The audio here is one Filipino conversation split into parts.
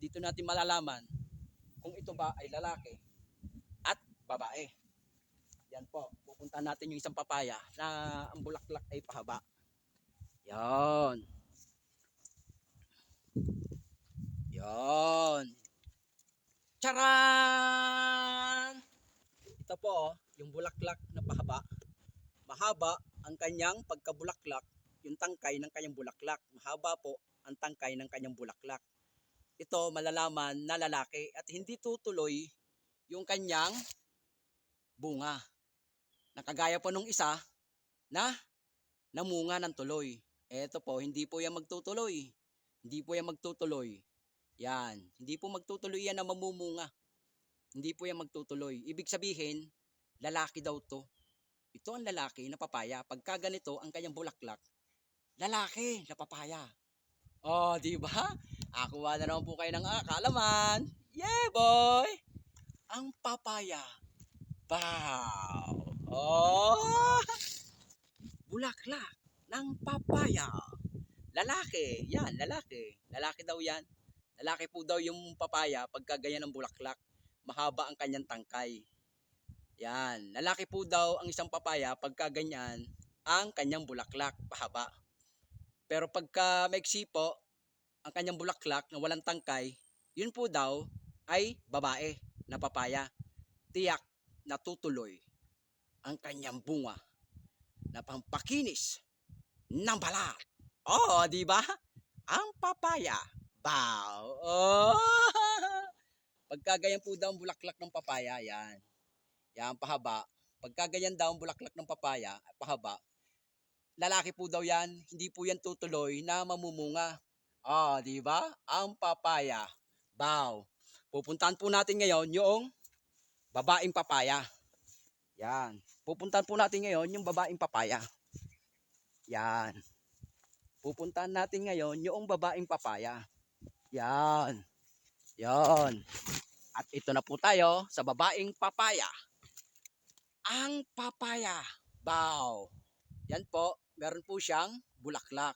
dito natin malalaman kung ito ba ay lalaki at babae. Yan po, pupunta natin yung isang papaya na ang bulaklak ay pahaba. Yan. Yan. Charan! Ito po, yung bulaklak na pahaba. Mahaba ang kanyang pagkabulaklak, yung tangkay ng kanyang bulaklak. Mahaba po ang tangkay ng kanyang bulaklak. Ito malalaman na lalaki at hindi tutuloy yung kanyang bunga. Nakagaya po nung isa na namunga ng tuloy. Ito po, hindi po yan magtutuloy. Hindi po yan magtutuloy. Yan. Hindi po magtutuloy yan na mamumunga. Hindi po yan magtutuloy. Ibig sabihin, lalaki daw to. Ito ang lalaki na papaya. Pagka ganito ang kanyang bulaklak, lalaki na papaya. Oh, di ba? Akuha na naman po kayo ng kaalaman. Yeah, boy! Ang papaya. Wow! Oh! Bulaklak ng papaya. Lalaki. Yan, lalaki. Lalaki daw yan. Lalaki po daw yung papaya pagka ganyan ang bulaklak. Mahaba ang kanyang tangkay. Yan. Lalaki po daw ang isang papaya pagka ganyan ang kanyang bulaklak. Pahaba. Pero pagka maiksi po, ang kanyang bulaklak na walang tangkay, yun po daw ay babae na papaya. Tiyak na tutuloy ang kanyang bunga na pampakinis ng balat. Oh, di ba? Ang papaya. Bow. Oh. Pagka ganyan po daw ang bulaklak ng papaya, yan. Yan, pahaba. Pagka ganyan daw ang bulaklak ng papaya, pahaba, lalaki po daw yan, hindi po yan tutuloy na mamumunga. Ah, di ba? Ang papaya. Bow. Pupuntahan po natin ngayon yung babaeng papaya. Yan. Pupuntahan po natin ngayon yung babaeng papaya. Yan. Pupuntahan natin ngayon yung babaeng papaya. Yan. Yan. At ito na po tayo sa babaeng papaya. Ang papaya. Bow. Yan po, meron po siyang bulaklak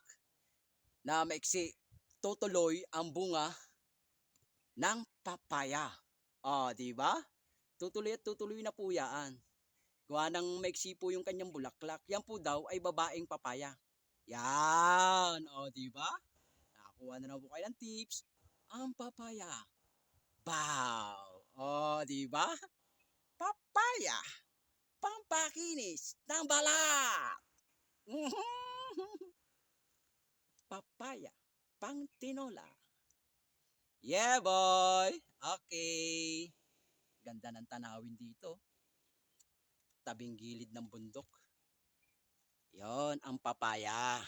na maiksi. Tutuloy ang bunga ng papaya. Ah, di ba? Tutuloy at tutuloy na po yan. Gawa ng maiksi po yung kanyang bulaklak. Yan po daw ay babaeng papaya. Yan. O, di ba? Nakakuha na na po kayo ng tips. Ang papaya. Bow. O, di ba? Papaya. Pampakinis ng balat. Papaya. Pang tinola. Yeah, boy. Okay. Ganda ng tanawin dito. Tabing gilid ng bundok. Yon ang papaya.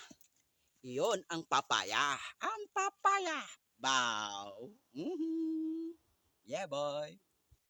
Yon ang papaya. Ang papaya. Bow. Mhm. Yeah, boy.